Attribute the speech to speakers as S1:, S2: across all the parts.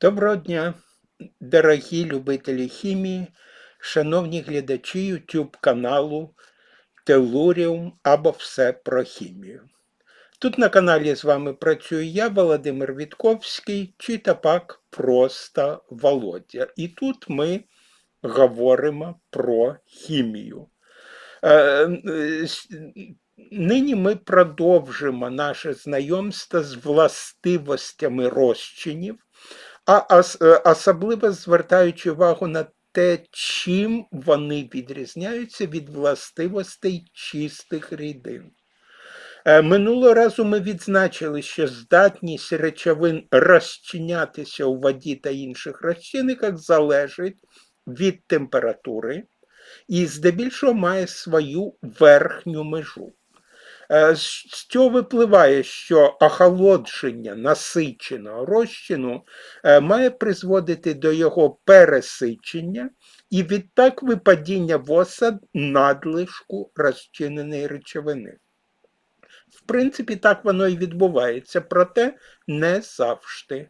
S1: Доброго дня, дорогі любителі хімії, шановні глядачі YouTube каналу Телуріум або Все про хімію. Тут на каналі з вами працюю я, Володимир Вітковський, чи так просто Володя. І тут ми говоримо про хімію. Е, е, Нині ми продовжимо наше знайомство з властивостями розчинів, а е, особливо звертаючи увагу на те, чим вони відрізняються від властивостей чистих рідин. Е, Минулого разу ми відзначили, що здатність речовин розчинятися у воді та інших розчинниках залежить від температури і здебільшого має свою верхню межу. Е, З з цього випливає, що охолодження насиченого розчину е, має призводити до його пересичення і відтак випадіння в осад надлишку розчиненої речовини. В принципі, так воно і відбувається, проте не завжди.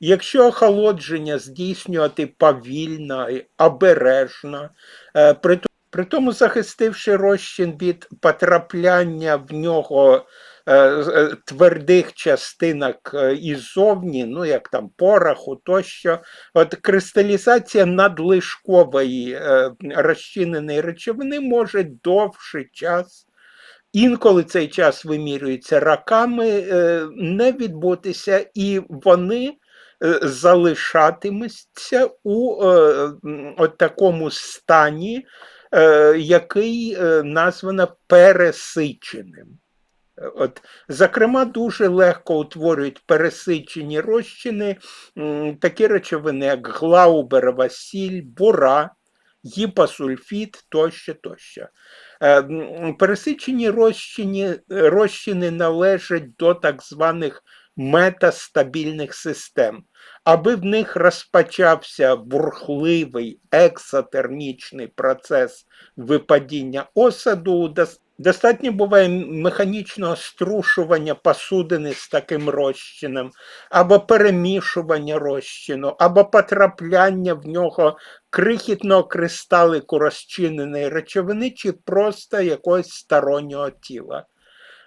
S1: Якщо охолодження здійснювати повільно обережно, е, при при тому захистивши розчин від потрапляння в нього е, е, твердих частинок е, іззовні, ну як там пороху тощо, от кристалізація надлишкової розчиненої речовини може довший час. Інколи цей час вимірюється раками, не відбутися, і вони залишатимуться у от такому стані, який е, названо пересиченим. Е, От, зокрема, дуже легко утворюють пересичені розчини такі речовини, як глауберова сіль, бура, гіпосульфід тощо тощо. Е, Пересичені розчини, розчини належать до так званих метастабільних систем. Аби в них розпочався бурхливий ексотермічний процес випадіння осаду, достатньо буває механічного струшування посудини з таким розчином, або перемішування розчину, або потрапляння в нього крихітного кристалику розчиненої речовини чи просто якогось стороннього тіла.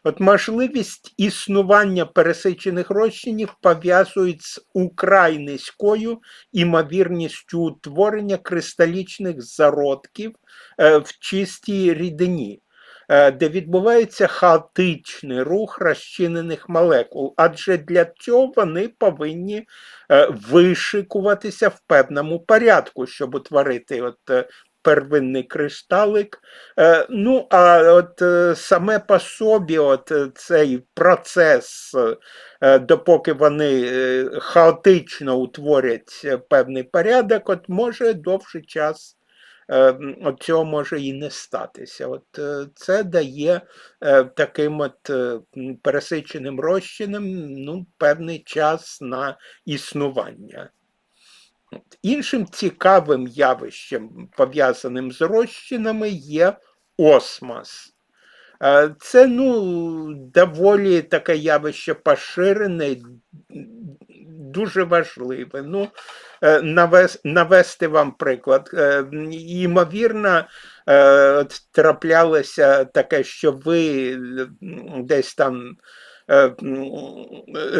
S1: От можливість існування пересичених розчинів пов'язують з украй низькою імовірністю утворення кристалічних зародків е, в чистій рідині, е, де відбувається хаотичний рух розчинених молекул, адже для цього вони повинні е, вишикуватися в певному порядку, щоб утворити от первинний кришталик. Е, Ну, а от е, саме по собі, от е, цей процес, допоки вони хаотично утворять певний порядок, от може довший час. От цього може і не статися. От це дає таким от пересиченим розчинам ну, певний час на існування. Іншим цікавим явищем, пов'язаним з розчинами, є осмос. Е, Це ну, доволі таке явище поширене, дуже важливе. Ну, е, навести вам приклад. Е, Ймовірно, траплялося таке, що ви десь там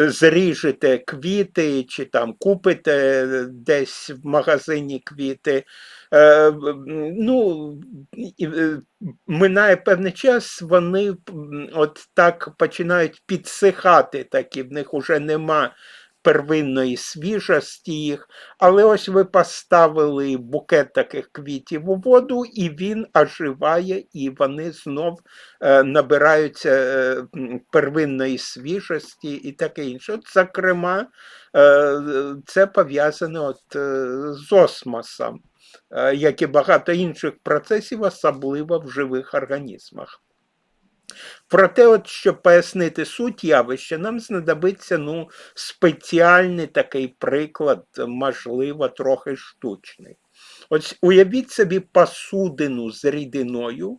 S1: зріжете квіти чи там купите десь в магазині квіти. Е, Ну, е, минає певний час, вони от так починають підсихати, такі в них уже нема первинної свіжості їх. Але ось ви поставили букет таких квітів у воду, і він оживає, і вони знов е, набираються е, первинної свіжості і таке інше. От, зокрема, е, це пов'язане з осмосом, як і багато інших процесів, особливо в живих організмах. Проте, от, щоб пояснити суть явища, нам знадобиться ну, спеціальний такий приклад, можливо, трохи штучний. Ось уявіть собі посудину з рідиною,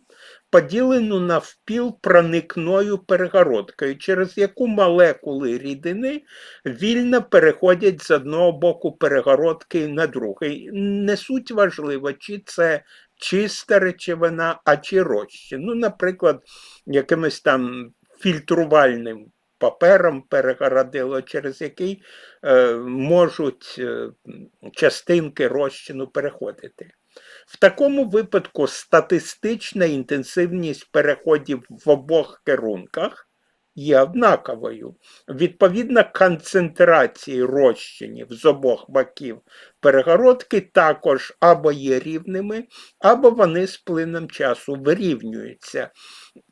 S1: поділену навпіл проникною перегородкою, через яку молекули рідини вільно переходять з одного боку перегородки на другий. Не суть важливо, чи це чиста речовина, а чи розчин. Ну, наприклад, якимось там фільтрувальним папером перегородило, через який е, можуть е, частинки розчину переходити. В такому випадку статистична інтенсивність переходів в обох керунках є однаковою. Відповідно, концентрації розчинів з обох боків перегородки також або є рівними, або вони з плином часу вирівнюються.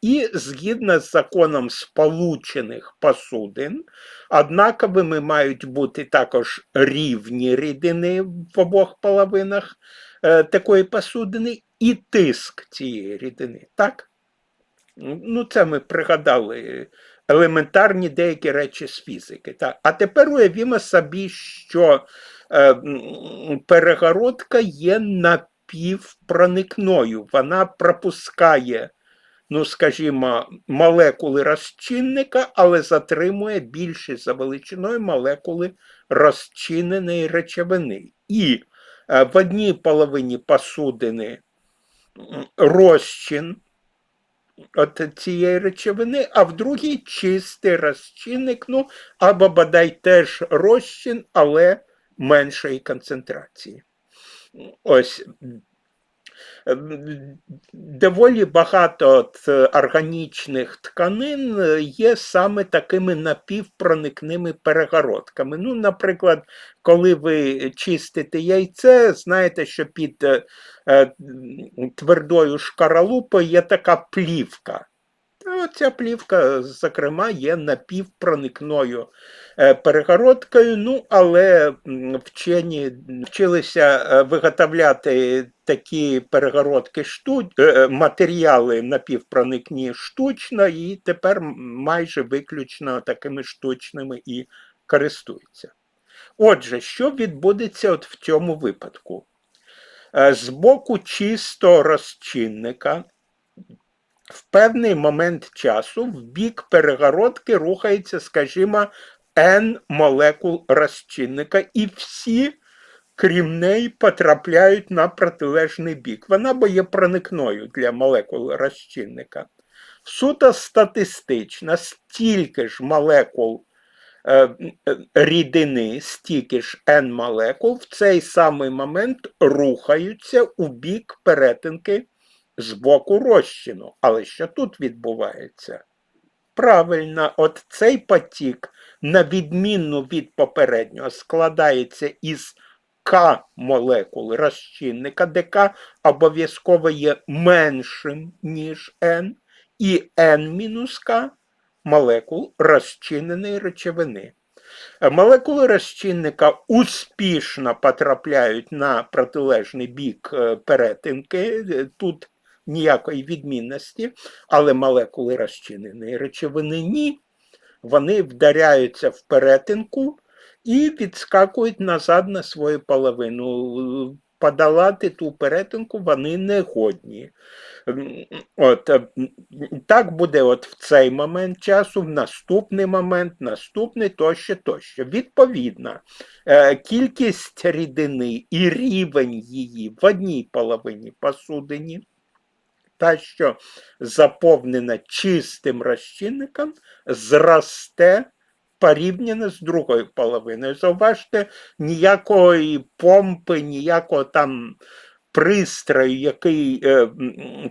S1: І згідно з законом сполучених посудин, однаковими мають бути також рівні рідини в обох половинах е, такої посудини і тиск цієї рідини. Так? Ну, це ми пригадали елементарні деякі речі з фізики. Так? А тепер уявімо собі, що е, перегородка є напівпроникною, вона пропускає ну, скажімо, молекули розчинника, але затримує більше за величиною молекули розчиненої речовини. І е, в одній половині посудини розчин от цієї речовини, а в другій чистий розчинник, ну, або бодай теж розчин, але меншої концентрації. Ось доволі багато органічних тканин е, є саме такими напівпроникними перегородками. Ну, Наприклад, коли ви чистите яйце, знаєте, що під е, е, твердою шкаралупою є така плівка. Ця плівка, зокрема, є напівпроникною перегородкою, ну, але вчені вчилися е, виготовляти такі перегородки штуч... Е, матеріали напівпроникні штучно, і тепер майже виключно такими штучними і користуються. Отже, що відбудеться от в цьому випадку? З боку чисто розчинника в певний момент часу в бік перегородки рухається, скажімо, N молекул розчинника, і всі, крім неї, потрапляють на протилежний бік. Вона бо є проникною для молекул розчинника. Суто статистично, стільки ж молекул е, е, рідини, стільки ж N молекул в цей самий момент рухаються у бік перетинки з боку розчину. Але що тут відбувається? Правильно, от цей потік, на відміну від попереднього, складається із К молекул розчинника, де К обов'язково є меншим, ніж N, і N-К молекул розчиненої речовини. Молекули розчинника успішно потрапляють на протилежний бік е, перетинки. Тут ніякої відмінності, але молекули розчиненої речовини ні. Вони вдаряються в перетинку і відскакують назад на свою половину. Подолати ту перетинку вони не годні. От, е, Так буде от в цей момент часу, в наступний момент, наступний тощо, тощо. Відповідно, е, кількість рідини і рівень її в одній половині посудині та, що заповнена чистим розчинником, зросте порівняно з другою половиною. Зауважте, ніякої помпи, ніякого там пристрою, який е,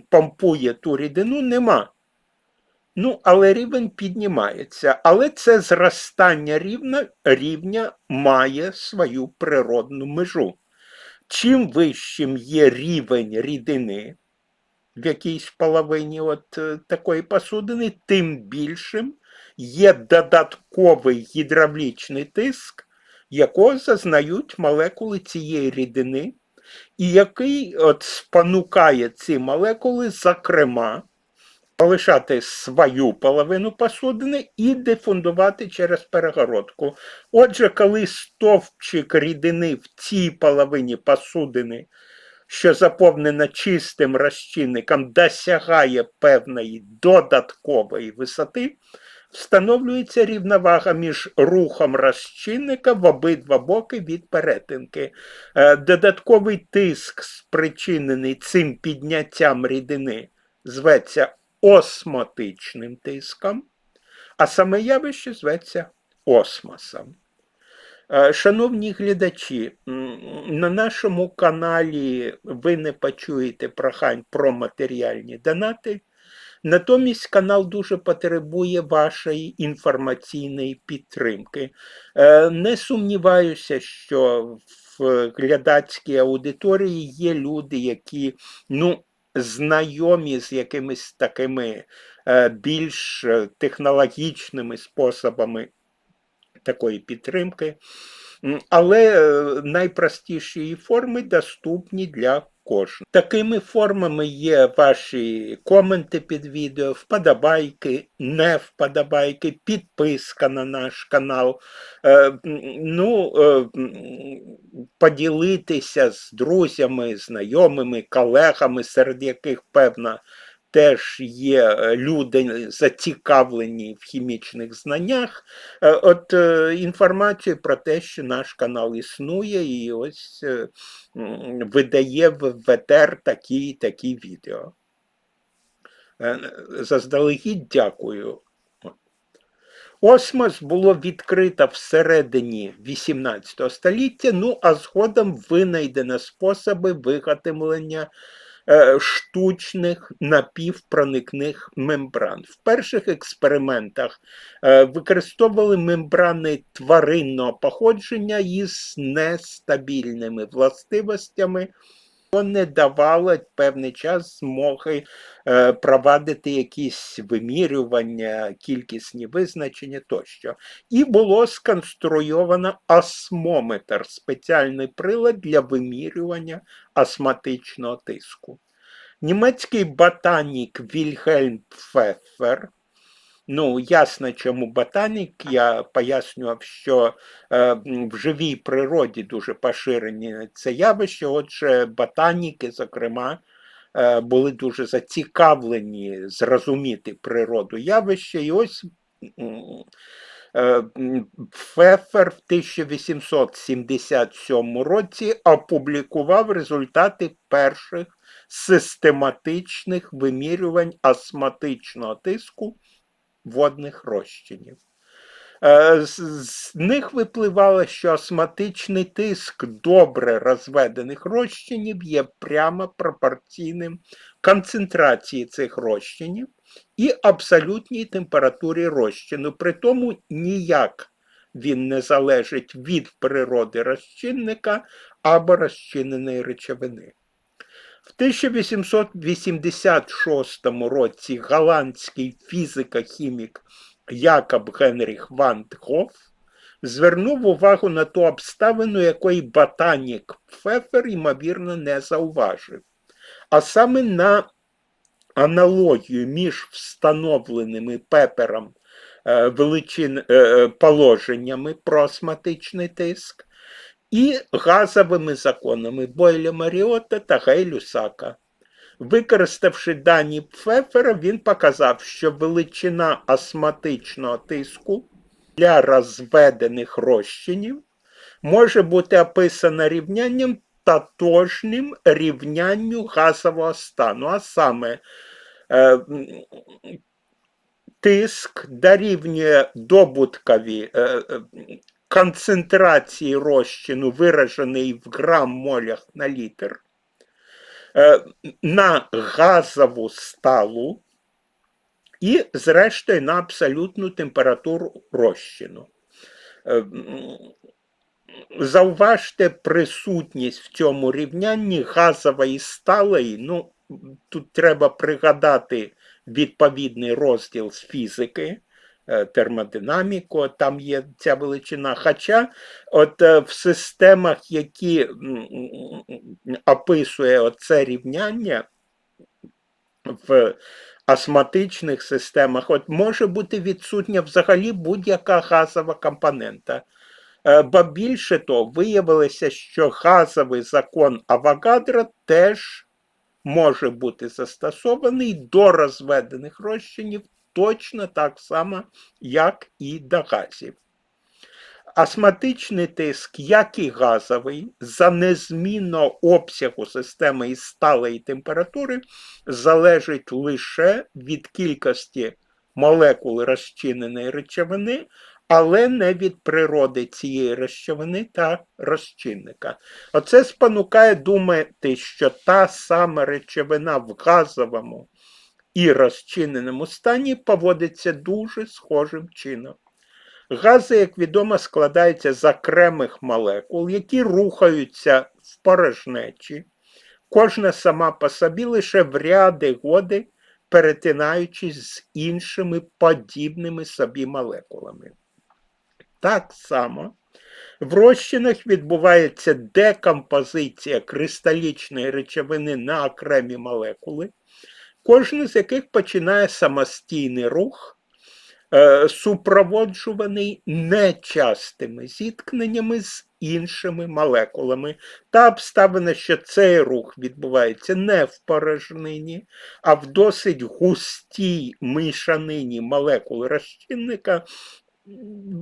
S1: помпує ту рідину, нема. Ну, але рівень піднімається. Але це зростання рівня, рівня має свою природну межу. Чим вищим є рівень рідини, в якійсь половині от е, такої посудини, тим більшим є додатковий гідравлічний тиск, якого зазнають молекули цієї рідини, і який от спонукає ці молекули, зокрема, полишати свою половину посудини і дефундувати через перегородку. Отже, коли стовпчик рідини в цій половині посудини що заповнена чистим розчинником, досягає певної додаткової висоти, встановлюється рівновага між рухом розчинника в обидва боки від перетинки. Е, Додатковий тиск, спричинений цим підняттям рідини, зветься осмотичним тиском, а саме явище зветься осмосом. Е, Шановні глядачі, на нашому каналі ви не почуєте прохань про матеріальні донати. Натомість канал дуже потребує вашої інформаційної підтримки. Е, Не сумніваюся, що в глядацькій аудиторії є люди, які ну, знайомі з якимись такими е, більш технологічними способами такої підтримки. Але е, найпростіші форми доступні для кожного. Такими формами є ваші коменти під відео, вподобайки, не вподобайки, підписка на наш канал. Е, Ну, е, поділитися з друзями, знайомими, колегами, серед яких певна теж є е, люди зацікавлені в хімічних знаннях. Е, От е, інформацію про те, що наш канал існує, і ось видає в ВТР такі такі відео. Заздалегідь дякую. Осмос було відкрито всередині 18 століття, ну а згодом винайдено способи виготовлення штучних напівпроникних мембран. В перших експериментах е, використовували мембрани тваринного походження із нестабільними властивостями. Не давало певний час змоги е, провадити якісь вимірювання, кількісні визначення тощо. І було сконструйовано осмометр, спеціальний прилад для вимірювання астматичного тиску. Німецький ботанік Вільгельм Пфеффер, ну, ясно, чому ботанік, я пояснював, що е, в живій природі дуже поширені це явище, отже, ботаніки, зокрема, е, були дуже зацікавлені зрозуміти природу явища, і ось е, м, Пфеффер в 1877 році опублікував результати перших систематичних вимірювань астматичного тиску водних розчинів. Е, З, них випливало, що астматичний тиск добре розведених розчинів є прямо пропорційним концентрації цих розчинів і абсолютній температурі розчину. При тому ніяк він не залежить від природи розчинника або розчиненої речовини. В 1886 році голландський фізико-хімік Якоб Генріх Ван звернув увагу на ту обставину, якої ботанік Пфефер, ймовірно, не зауважив, а саме на аналогію між встановленими пепером е, величин е, е, положеннями про астматичний тиск і газовими законами Бойля Маріота та Гей-Люсака. Використавши дані Пфефера, він показав, що величина астматичного тиску для розведених розчинів може бути описана рівнянням тотожнім рівнянню газового стану, а саме е, тиск дорівнює добуткові е, е, концентрації розчину, виражений в грам-молях на літр, е, на газову сталу і, зрештою, на абсолютну температуру розчину. Е, Зауважте присутність в цьому рівнянні газової сталої. Ну, тут треба пригадати відповідний розділ з фізики, термодинаміку, там є ця величина. Хоча от е, в системах, які описує оце рівняння, в астматичних системах, от може бути відсутня взагалі будь-яка газова компонента. Е, Ба більше того, виявилося, що газовий закон Авогадро теж може бути застосований до розведених розчинів точно так само, як і до газів. Астматичний тиск, як і газовий, за незмінного обсягу системи і сталої температури залежить лише від кількості молекул розчиненої речовини, але не від природи цієї речовини та розчинника. Оце спонукає думати, що та сама речовина в газовому і розчиненому стані поводиться дуже схожим чином. Гази, як відомо, складаються з окремих молекул, які рухаються в порожнечі, кожна сама по собі лише в ряди годи перетинаючись з іншими подібними собі молекулами. Так само в розчинах відбувається декомпозиція кристалічної речовини на окремі молекули, кожна з яких починає самостійний рух, е, супроводжуваний нечастими зіткненнями з іншими молекулами. Та обставина, що цей рух відбувається не в порожнині, а в досить густій мишанині молекул розчинника,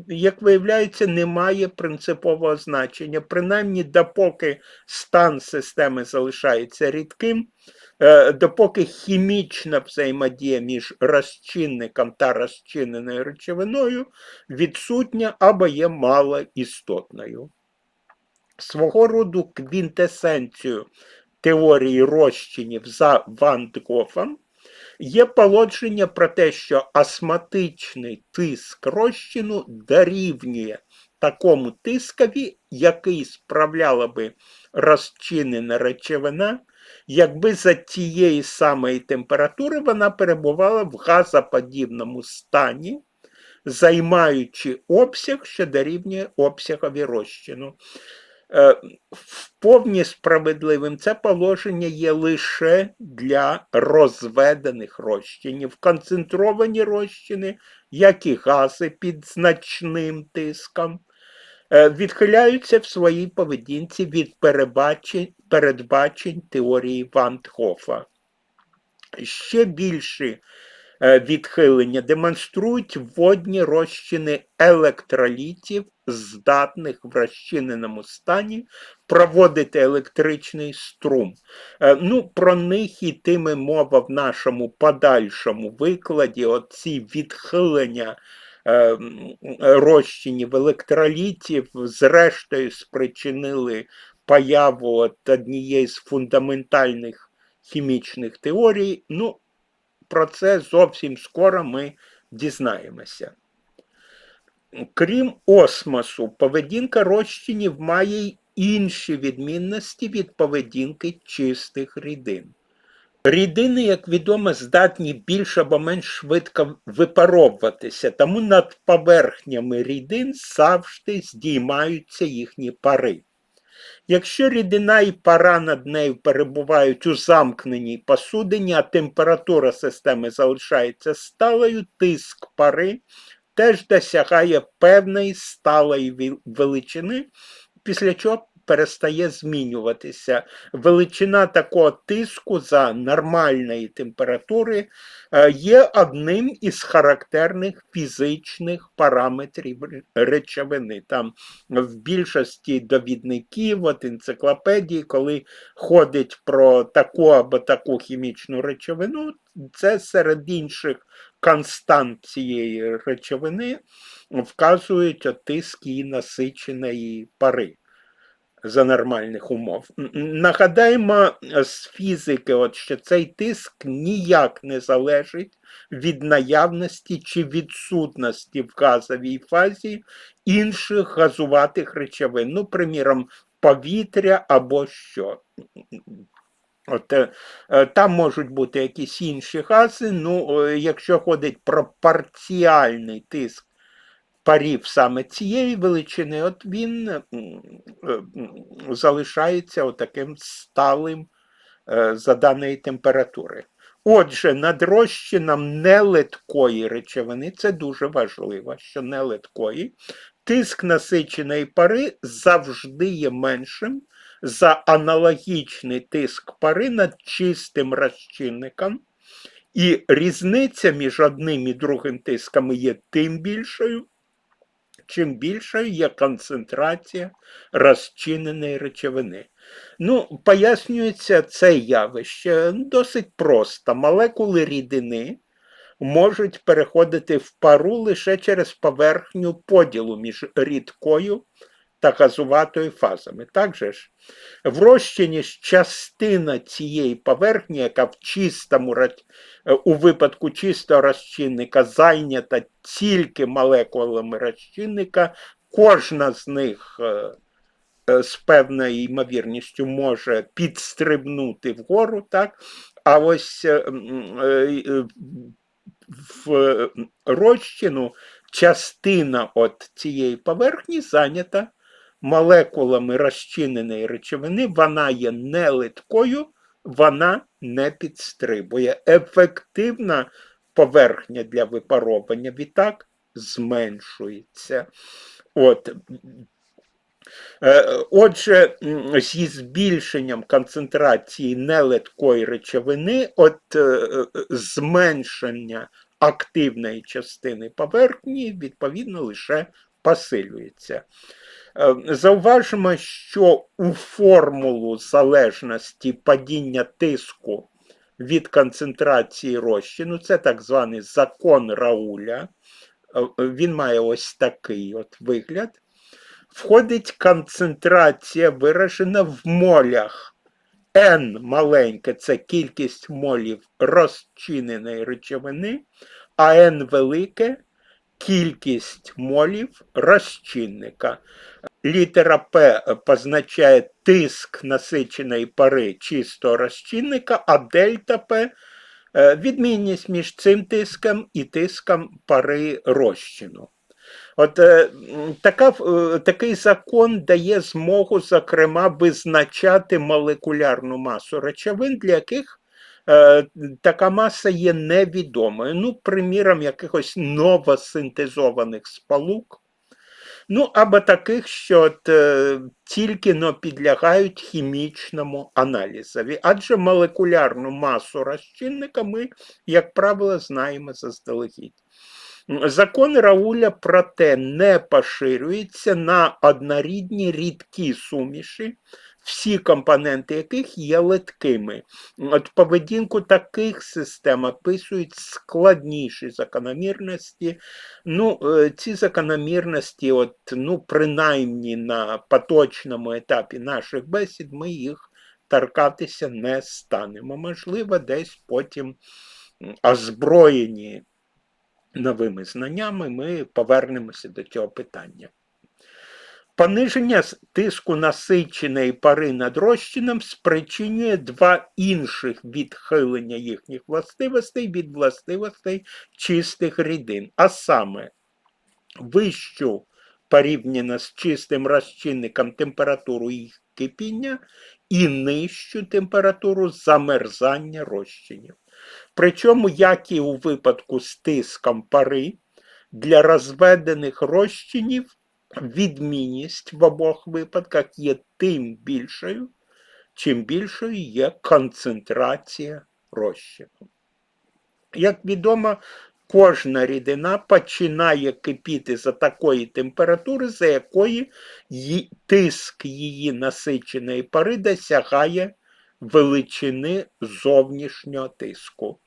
S1: як виявляється, не має принципового значення. Принаймні, допоки стан системи залишається рідким, допоки хімічна взаємодія між розчинником та розчиненою речовиною відсутня або є малоістотною. Свого роду квінтесенцію теорії розчинів за Ван Гофом Є положення про те, що астматичний тиск розчину дорівнює такому тискові, який справляла би розчинена речовина, якби за тієї самої температури вона перебувала в газоподібному стані, займаючи обсяг, що дорівнює обсягові розчину. Е, Повні справедливим це положення є лише для розведених розчинів. Концентровані розчини, як і гази під значним тиском, відхиляються в своїй поведінці від передбачень теорії Вандхофа. Ще більші Е, відхилення демонструють водні розчини електролітів, здатних в розчиненому стані проводити електричний струм. Е, ну, Про них йтиме мова в нашому подальшому викладі. Оці відхилення. Е, розчинів електролітів, зрештою, спричинили появу от однієї з фундаментальних хімічних теорій. Ну, про це зовсім скоро ми дізнаємося. Крім осмосу, поведінка розчинів має й інші відмінності від поведінки чистих рідин. Рідини, як відомо, здатні більш або менш швидко випаровуватися, тому над поверхнями рідин завжди здіймаються їхні пари. Якщо рідина і пара над нею перебувають у замкненій посудині, а температура системи залишається сталою, тиск пари теж досягає певної сталої величини, після чого перестає змінюватися. Величина такого тиску за нормальної температури е, є одним із характерних фізичних параметрів речовини. Там в більшості довідників, от енциклопедії, коли ходить про таку або таку хімічну речовину, це серед інших констант цієї речовини вказують тиск її насиченої пари за нормальних умов. Нагадаємо з фізики, от, що цей тиск ніяк не залежить від наявності чи відсутності в газовій фазі інших газуватих речовин, ну, приміром, повітря або що. От, е, е, Там можуть бути якісь інші гази, ну, е, якщо ходить про парціальний тиск парів саме цієї величини, от він е, залишається таким сталим е, за даної температури. Отже, над розчином нелиткої речовини, це дуже важливо, що нелиткої, тиск насиченої пари завжди є меншим за аналогічний тиск пари над чистим розчинником, і різниця між одним і другим тисками є тим більшою, чим більшою є концентрація розчиненої речовини. Ну, Пояснюється це явище досить просто. Молекули рідини можуть переходити в пару лише через поверхню поділу між рідкою та газуватою фазами. Так же ж, в розчині ж частина цієї поверхні, яка в чистому у випадку чистого розчинника зайнята тільки молекулами розчинника, кожна з них е, е, з певною ймовірністю може підстрибнути вгору, так? а ось е, в розчину частина от цієї поверхні зайнята молекулами розчиненої речовини, вона є не литкою, вона не підстрибує. Ефективна поверхня для випаровування відтак зменшується. От. Е, отже, зі збільшенням концентрації нелиткої речовини, от е, зменшення активної частини поверхні, відповідно, лише посилюється. Е, зауважимо, що у формулу залежності падіння тиску від концентрації розчину, це так званий закон Рауля, він має ось такий от вигляд входить концентрація, виражена в молях. N маленьке це кількість молів розчиненої речовини, а N велике кількість молів розчинника. Літера П позначає тиск насиченої пари чистого розчинника, а дельта П е, відмінність між цим тиском і тиском пари розчину. От е, така, е, такий закон дає змогу, зокрема, визначати молекулярну масу речовин, для яких е, така маса є невідомою. Ну, приміром, якихось новосинтезованих сполук. Ну, або таких, що е, тільки но підлягають хімічному аналізові. Адже молекулярну масу розчинника ми, як правило, знаємо заздалегідь. Закон Рауля, проте, не поширюється на однорідні рідкі суміші, всі компоненти яких є литкими. От Поведінку таких систем описують складніші закономірності. Ну, е, Ці закономірності, от, ну, принаймні на поточному етапі наших бесід, ми їх торкатися не станемо. Можливо, десь потім озброєні новими знаннями ми повернемося до цього питання. Пониження тиску насиченої пари над розчином спричинює два інших відхилення їхніх властивостей від властивостей чистих рідин, а саме вищу порівняно з чистим розчинником температуру їх кипіння і нижчу температуру замерзання розчинів. Причому, як і у випадку з тиском пари, для розведених розчинів відмінність в обох випадках є тим більшою, чим більшою є концентрація розчину. Як відомо, кожна рідина починає кипіти за такої температури, за якої тиск її насиченої пари досягає величини зовнішнього тиску.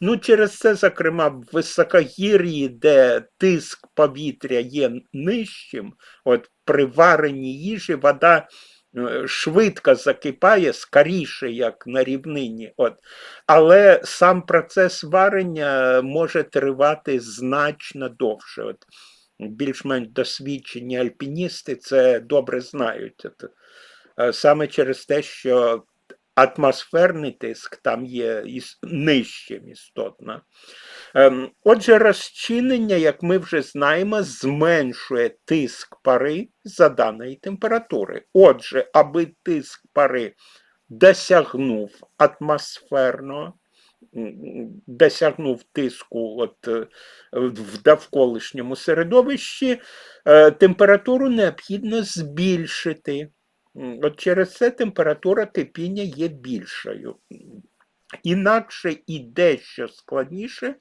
S1: Ну, Через це, зокрема, в високогір'ї, де тиск повітря є нижчим, от при варенні їжі вода е, швидко закипає, скоріше, як на рівнині. От. Але сам процес варення може тривати значно довше. От. Більш-менш досвідчені альпіністи це добре знають. От. Е, саме через те, що атмосферний тиск там є нижчим істотно. Ем, отже, розчинення, як ми вже знаємо, зменшує тиск пари за даної температури. Отже, аби тиск пари досягнув атмосферного, досягнув тиску от, е, в довколишньому середовищі, е, температуру необхідно збільшити. От через це температура кипіння є більшою. Інакше і дещо складніше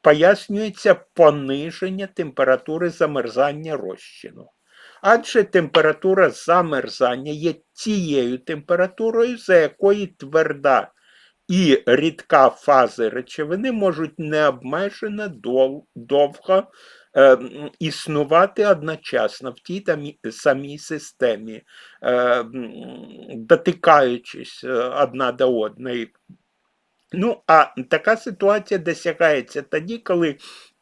S1: пояснюється пониження температури замерзання розчину. Адже температура замерзання є тією температурою, за якої тверда і рідка фази речовини можуть необмежено довго е, існувати одночасно в тій тамі- самій системі, е, дотикаючись е, одна до одної. Ну, а така ситуація досягається тоді, коли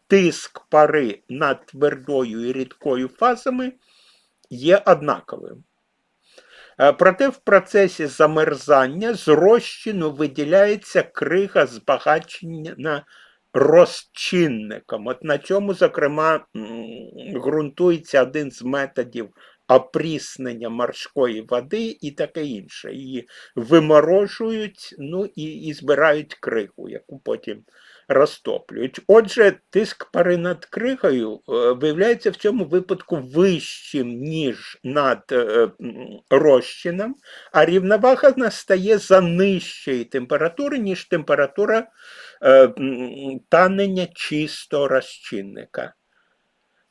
S1: тиск пари над твердою і рідкою фазами є однаковим. Е, Проте в процесі замерзання з розчину виділяється крига збагачена розчинником. От на цьому, зокрема, ґрунтується один з методів опріснення морської води і таке інше. Її виморожують ну, і, і збирають кригу, яку потім розтоплюють. Отже, тиск пари над кригою е, виявляється в цьому випадку вищим, ніж над е, розчином, а рівновага настає за нижчої температури, ніж температура е, танення чистого розчинника.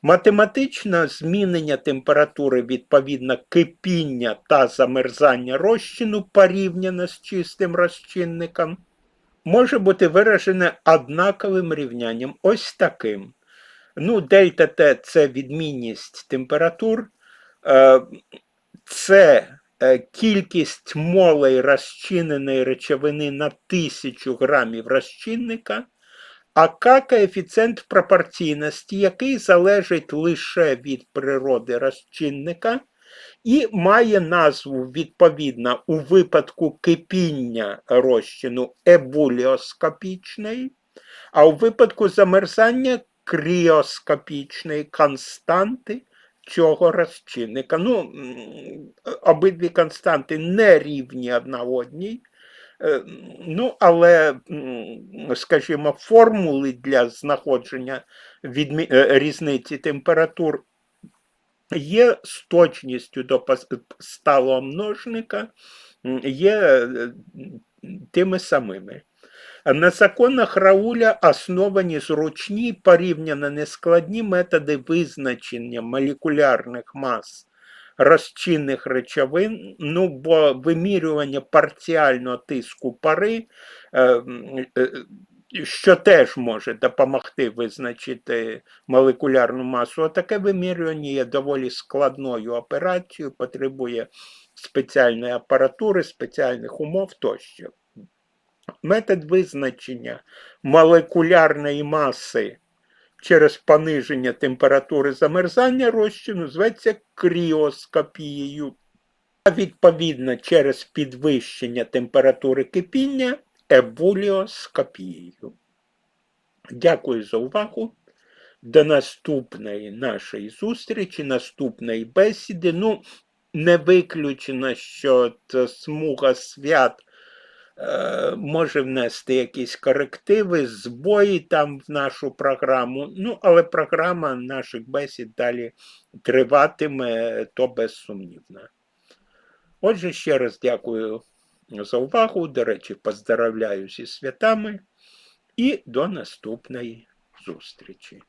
S1: Математично змінення температури відповідно кипіння та замерзання розчину порівняно з чистим розчинником може бути виражене однаковим рівнянням, ось таким. Ну, дельта Т це відмінність температур, це е, кількість молей розчиненої речовини на тисячу грамів розчинника, а К коефіцієнт пропорційності, який залежить лише від природи розчинника і має назву відповідно у випадку кипіння розчину ебуліоскопічної, а у випадку замерзання кріоскопічної константи цього розчинника. Ну, обидві константи не рівні одна одній. Е, Ну, але, скажімо, формули для знаходження відмі- е, різниці температур є з точністю до сталого множника, є е, тими самими. На законах Рауля основані зручні порівняно нескладні методи визначення молекулярних мас розчинних речовин, ну, бо вимірювання парціального тиску пари, е, е, що теж може допомогти визначити молекулярну масу, а таке вимірювання є доволі складною операцією, потребує спеціальної апаратури, спеціальних умов тощо. Метод визначення молекулярної маси через пониження температури замерзання розчину зветься кріоскопією. А відповідно через підвищення температури кипіння ебуліоскопією. Дякую за увагу. До наступної нашої зустрічі, наступної бесіди. Ну, не виключено, що смуга свят е, може внести якісь корективи, збої там в нашу програму. Ну, але програма наших бесід далі триватиме, то безсумнівно. Отже, ще раз дякую за увагу. До речі, поздравляю зі святами і до наступної зустрічі.